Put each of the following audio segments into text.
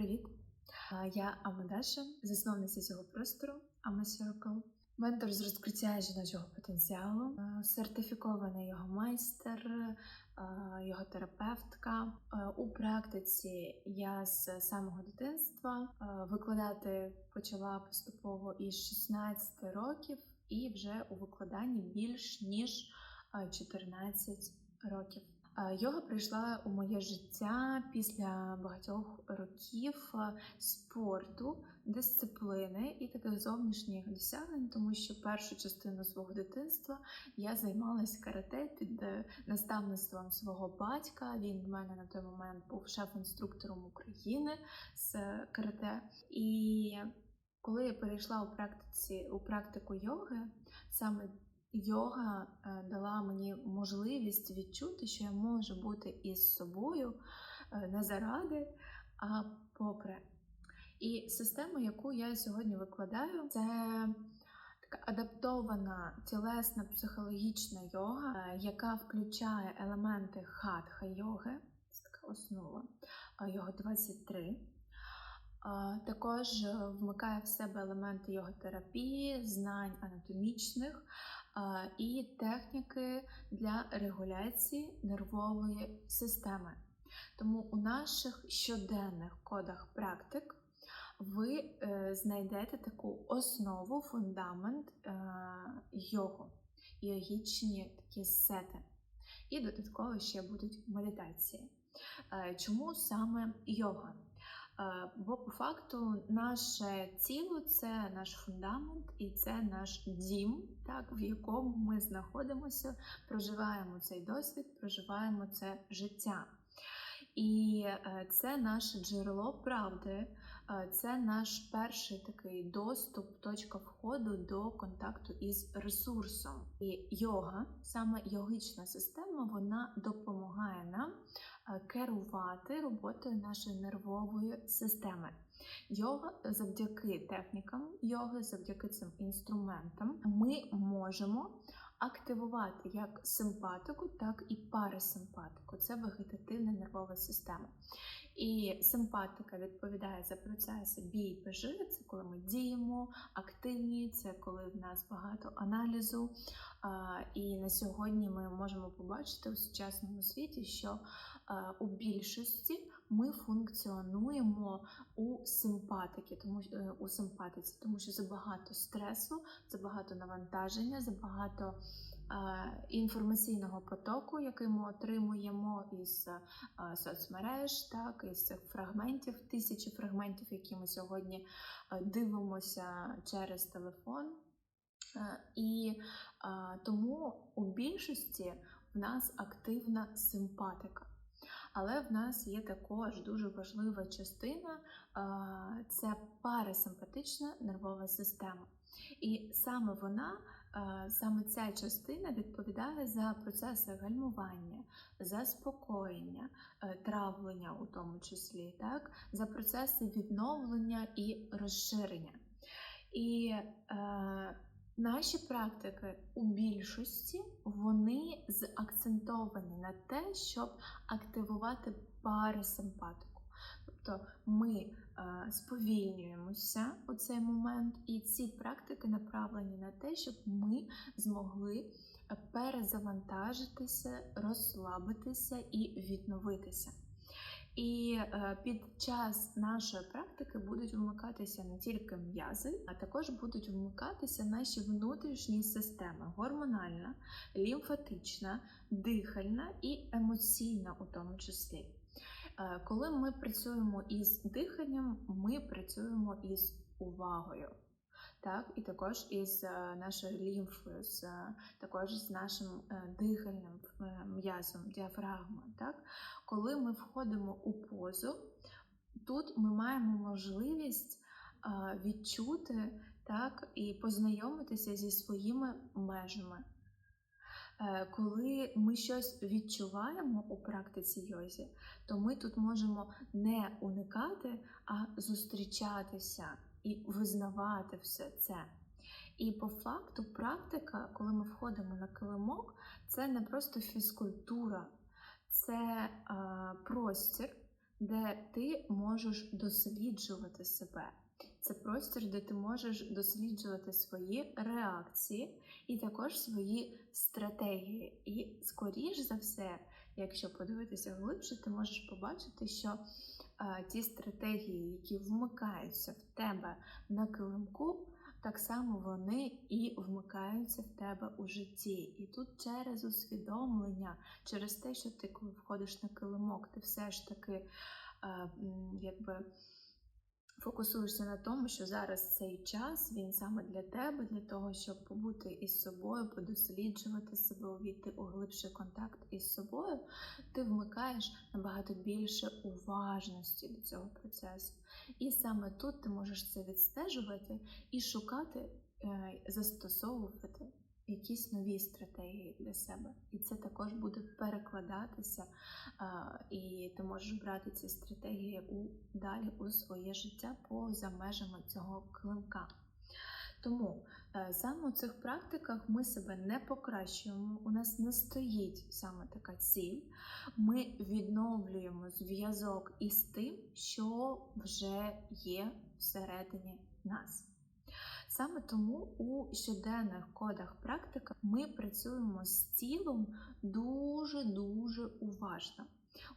Привіт! Я Амадаша, засновниця цього простору Ama Circle, ментор з розкриття жіночого потенціалу, сертифікований його майстер, його терапевтка. У практиці я з самого дитинства викладати почала поступово із 16 років і вже у викладанні більш ніж а, 14 років. Йога прийшла у моє життя після багатьох років е, спорту, дисципліни і таких зовнішніх досягнень, тому що першу частину свого дитинства я займалась карате під е, наставництвом свого батька. Він в мене на той момент був шеф-інструктором України з карате. І коли я перейшла у практиці у практику йоги, саме Йога е, дала мені можливість відчути, що я можу бути із собою е, не заради, а попри. І система, яку я сьогодні викладаю, це така адаптована тілесна психологічна йога, е, яка включає елементи хатха йоги, це така основа його 23. Також вмикає в себе елементи йоготерапії, знань анатомічних і техніки для регуляції нервової системи. Тому у наших щоденних кодах практик ви е, знайдете таку основу, фундамент е, йогу, йогічні такі сети. І додатково ще будуть медитації. Е, Чому саме йога? Е, Бо по факту наше тіло це наш фундамент і це наш дім, так, в якому ми знаходимося, проживаємо цей досвід, проживаємо це життя. І е, це наше джерело правди, е, це наш перший такий доступ, точка входу до контакту із ресурсом. І йога, саме йогічна система, вона допомагає нам е, керувати роботою нашої нервової системи. Йога завдяки технікам йоги, завдяки цим інструментам, ми можемо активувати як симпатику, так і парасимпатику. Це вегетативна нервова система. І симпатика відповідає за процеси бій пежи, це коли ми діємо, активні, це коли в нас багато аналізу. І на сьогодні ми можемо побачити у сучасному світі, що у більшості ми функціонуємо у симпатики, тому е, у симпатиці, тому що забагато стресу, забагато навантаження, забагато інформаційного потоку, який ми отримуємо із соцмереж, так, із цих фрагментів, тисячі фрагментів, які ми сьогодні дивимося через телефон. І тому у більшості в нас активна симпатика. Але в нас є також дуже важлива частина це парасимпатична нервова система. І саме вона, саме ця частина відповідає за процеси гальмування, заспокоєння, е, травлення у тому числі, так, за процеси відновлення і розширення. І е, Наші практики у більшості вони закцентовані на те, щоб активувати парасимпатику. Тобто ми е, сповільнюємося у цей момент, і ці практики направлені на те, щоб ми змогли перезавантажитися, розслабитися і відновитися. І е, під час нашої практики будуть вмикатися не тільки м'язи, а також будуть вмикатися наші внутрішні системи гормональна, лімфатична, дихальна і емоційна у тому числі. Е, коли ми працюємо із диханням, ми працюємо із увагою так, і також із е, нашою лімфою, з, е, також з нашим е, дихальним м'язом, діафрагмою. Так? Коли ми входимо у позу, тут ми маємо можливість відчути так, і познайомитися зі своїми межами. Коли ми щось відчуваємо у практиці йозі, то ми тут можемо не уникати, а зустрічатися і визнавати все це. І по факту, практика, коли ми входимо на килимок, це не просто фізкультура, це е, простір, де ти можеш досліджувати себе. Це простір, де ти можеш досліджувати свої реакції і також свої стратегії. І, скоріш за все, якщо подивитися глибше, ти можеш побачити, що ті стратегії, які вмикаються в тебе на килимку, так само вони і вмикаються в тебе у житті. І тут через усвідомлення, через те, що ти, коли входиш на килимок, ти все ж таки якби фокусуєшся на тому, що зараз цей час він саме для тебе, для того, щоб побути із собою, подосліджувати себе, увійти у глибший контакт із собою, ти вмикаєш набагато більше уважності до цього процесу. І саме тут ти можеш це відстежувати і шукати, е, застосовувати якісь нові стратегії для себе. І це також буде перекладатися, і ти можеш брати ці стратегії у, далі у своє життя поза межами цього климка. Тому е, саме у цих практиках ми себе не покращуємо, у нас не стоїть саме така ціль. Ми відновлюємо зв'язок із тим, що вже є всередині нас. Саме тому у щоденних кодах практика ми працюємо з тілом дуже-дуже уважно.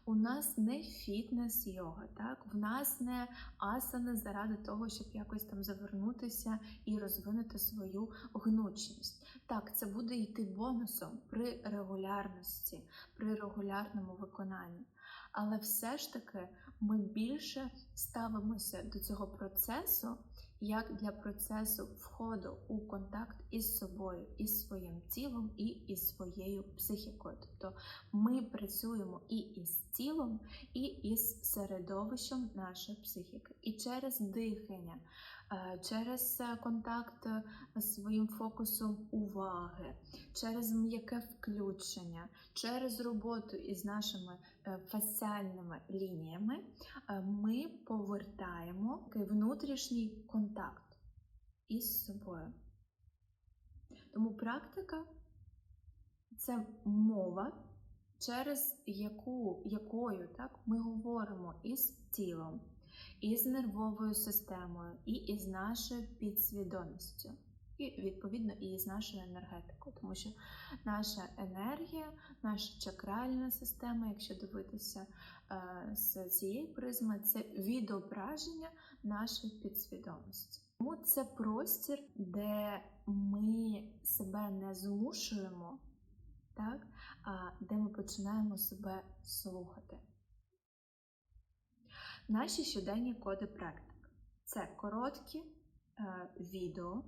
У нас не фітнес йога, так? В нас не асани заради того, щоб якось там завернутися і розвинути свою гнучність. Так, це буде йти бонусом при регулярності, при регулярному виконанні. Але все ж таки ми більше ставимося до цього процесу як для процесу входу у контакт із собою, із своїм тілом і із своєю психікою. Тобто ми працюємо і із тілом, і із середовищем нашої психіки. І через дихання, через е, контакт е, з своїм фокусом уваги, через м'яке включення, через роботу із нашими фасціальними лініями ми повертаємо внутрішній контакт із собою. Тому практика це мова, через яку, якою так, ми говоримо із тілом, із нервовою системою, і із нашою підсвідомістю. І, відповідно, і з нашою енергетикою, тому що наша енергія, наша чакральна система, якщо дивитися е, з цієї призми, це відображення нашої підсвідомості. Тому це простір, де ми себе не змушуємо, так, а де ми починаємо себе слухати. Наші щоденні коди практик це короткі е, відео.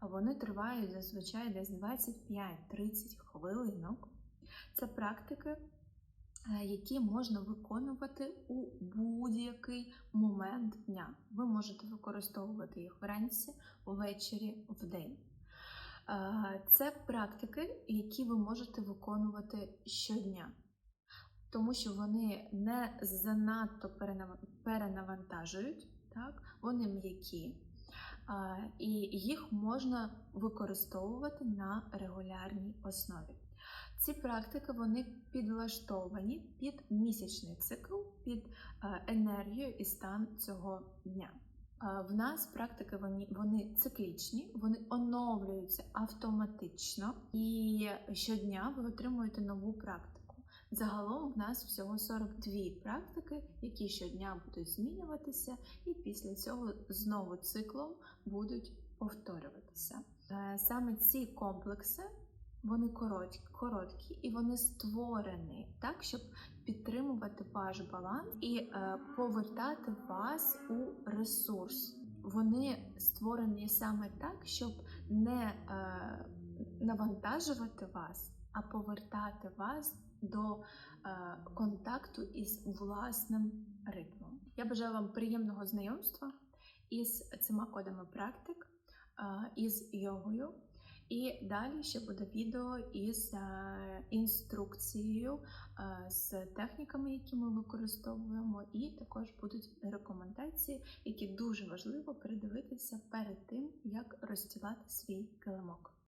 Вони тривають зазвичай десь 25-30 хвилинок. Це практики, е, які можна виконувати у будь-який момент дня. Ви можете використовувати їх вранці, ввечері, вдень. Е, Це практики, які ви можете виконувати щодня, тому що вони не занадто перенавантажують, так? вони м'які і їх можна використовувати на регулярній основі. Ці практики вони підлаштовані під місячний цикл, під енергію і стан цього дня. В нас практики вони, вони циклічні, вони оновлюються автоматично, і щодня ви отримуєте нову практику. Загалом в нас всього 42 практики, які щодня будуть змінюватися, і після цього знову циклом будуть повторюватися. Е, саме ці комплекси вони короткі, короткі і вони створені так, щоб підтримувати ваш баланс і е, повертати вас у ресурс. Вони створені саме так, щоб не е, навантажувати вас, а повертати вас до е, контакту із власним ритмом. Я бажаю вам приємного знайомства із цими кодами практик, е, із йогою. І далі ще буде відео із е, інструкцією, з техніками, які ми використовуємо, і також будуть рекомендації, які дуже важливо передивитися перед тим, як розстілати свій килимок.